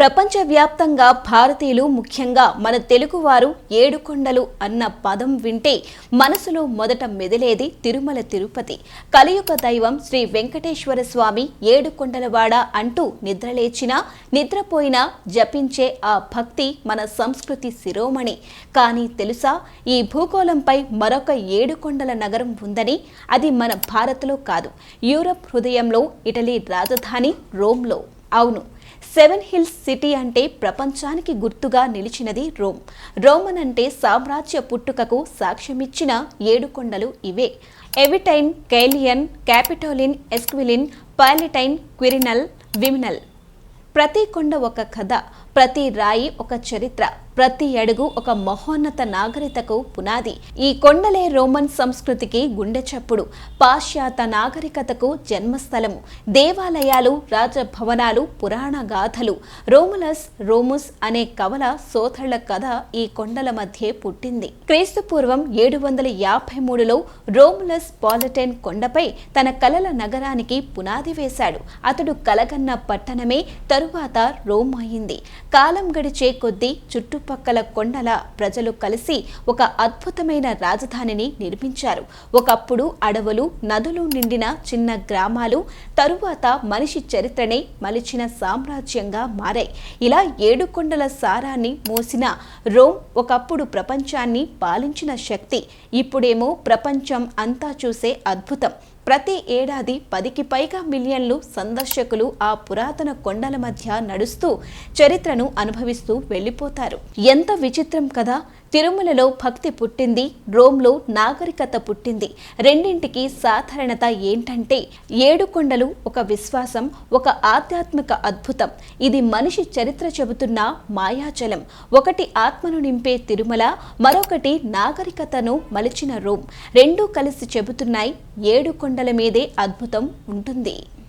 ప్రపంచవ్యాప్తంగా భారతీయులు ముఖ్యంగా మన తెలుగువారు ఏడుకొండలు అన్న పదం వింటే మనసులో మొదట మెదిలేది తిరుమల తిరుపతి. కలియుగ దైవం శ్రీ వెంకటేశ్వర స్వామి ఏడుకొండలవాడ అంటూ నిద్రలేచినా నిద్రపోయినా జపించే ఆ భక్తి మన సంస్కృతి శిరోమణి. కానీ తెలుసా ఈ భూగోళంపై మరొక ఏడుకొండల నగరం ఉందని? అది మన భారత్లో కాదు. యూరప్ హృదయంలో ఇటలీ రాజధాని రోమ్లో. అవును సెవెన్ హిల్స్ సిటీ అంటే ప్రపంచానికి గుర్తుగా నిలిచినది రోమ్. రోమన్ అంటే సామ్రాజ్య పుట్టుకకు సాక్ష్యమిచ్చిన ఏడు కొండలు ఇవే. Aventine Caelian Capitoline Esquiline Palatine Quirinal Viminal. ప్రతి కొండ ఒక కథ ప్రతి రాయి ఒక చరిత్ర. ప్రతి అడుగు ఒక మహోన్నత నాగరికతకు పునాది. ఈ కొండలే రోమన్ సంస్కృతికి గుండె చప్పుడు. పాశ్చాత్య నాగరికతకు జన్మస్థలము. దేవాలయాలు రాజభవనాలు పురాణ గాథలు. రోములస్ రోముస్ అనే కవల సోదరుల కథ ఈ కొండల మధ్య పుట్టింది. క్రీస్తుపూర్వం ఏడు వందల యాభై మూడులో రోములస్ పాలటెన్ కొండపై తన కలల నగరానికి పునాది వేశాడు. అతడు కలగన్న పట్టణమే తరువాత రోమ్ అయింది. కాలం గడిచే కొద్దీ చుట్టుపక్కల కొండల ప్రజలు కలిసి ఒక అద్భుతమైన రాజధానిని నిర్మించారు. ఒకప్పుడు అడవులు నదులు నిండిన చిన్న గ్రామాలు తరువాత మనిషి చరిత్రనే మలిచిన సామ్రాజ్యంగా మారాయి. ఇలా ఏడు కొండల సారాన్ని మోసిన రోమ్ ఒకప్పుడు ప్రపంచాన్ని పాలించిన శక్తి ఇప్పుడేమో ప్రపంచం అంతా చూసే అద్భుతం. ప్రతి ఏడాది పదికి పైగా మిలియన్లు సందర్శకులు ఆ పురాతన కొండల మధ్య నడుస్తూ చరిత్రను అనుభవిస్తూ వెళ్ళిపోతారు. ఎంత విచిత్రం కదా! తిరుమలలో భక్తి పుట్టింది రోమ్లో నాగరికత పుట్టింది. రెండింటికి సాధారణత ఏంటంటే ఏడు కొండలు ఒక విశ్వాసం ఒక ఆధ్యాత్మిక అద్భుతం. ఇది మనిషి చరిత్ర చెబుతున్న మాయాచలం ఒకటి ఆత్మను నింపే తిరుమల మరొకటి నాగరికతను మలిచిన రోమ్. రెండూ కలిసి చెబుతున్నాయి ఏడు కొండల మీదే అద్భుతం ఉంటుంది.